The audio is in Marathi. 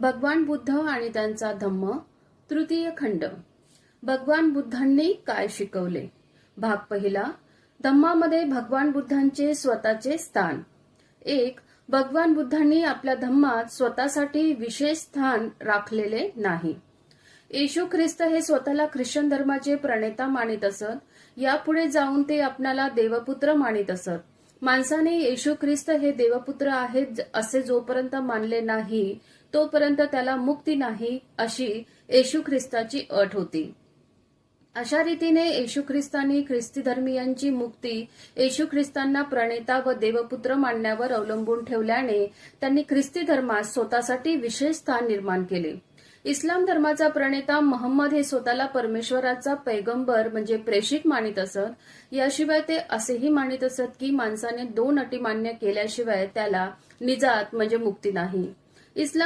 भगवान बुद्ध आणि त्यांचा धम्म तृतीय खंड. भगवान बुद्धांनी काय शिकवले? भाग पहिला धम्मामध्ये भगवान बुद्धांचे स्वतःचे स्थान. एक भगवान बुद्धांनी आपल्या धम्मात स्वतःसाठी विशेष स्थान राखलेले नाही. येशू ख्रिस्त हे स्वतःला ख्रिश्चन धर्माचे प्रणेता मानित असत यापुढे जाऊन ते आपणाला देवपुत्र मानित असत. माणसाने येशू ख्रिस्त हे देवपुत्र आहेत असे जोपर्यंत मानले नाही तोपर्यंत त्याला मुक्ती नाही अशी येशू ख्रिस्ताची अट होती. अशा रीतीने येशू ख्रिस्तांनी ख्रिस्ती धर्मियांची मुक्ती येशू ख्रिस्तांना प्रणेता व देवपुत्र मानण्यावर अवलंबून ठेवल्याने त्यांनी ख्रिस्ती धर्मात स्वतःसाठी विशेष स्थान निर्माण केले. इस्लाम धर्माचा प्रणेता महम्मद हे स्वतःला परमेश्वराचा पैगंबर म्हणजे प्रेषित मानित असत. याशिवाय ते असेही मानित असत की माणसाने दोन अटी मान्य केल्याशिवाय त्याला निजात म्हणजे मुक्ती नाही. इस्लाम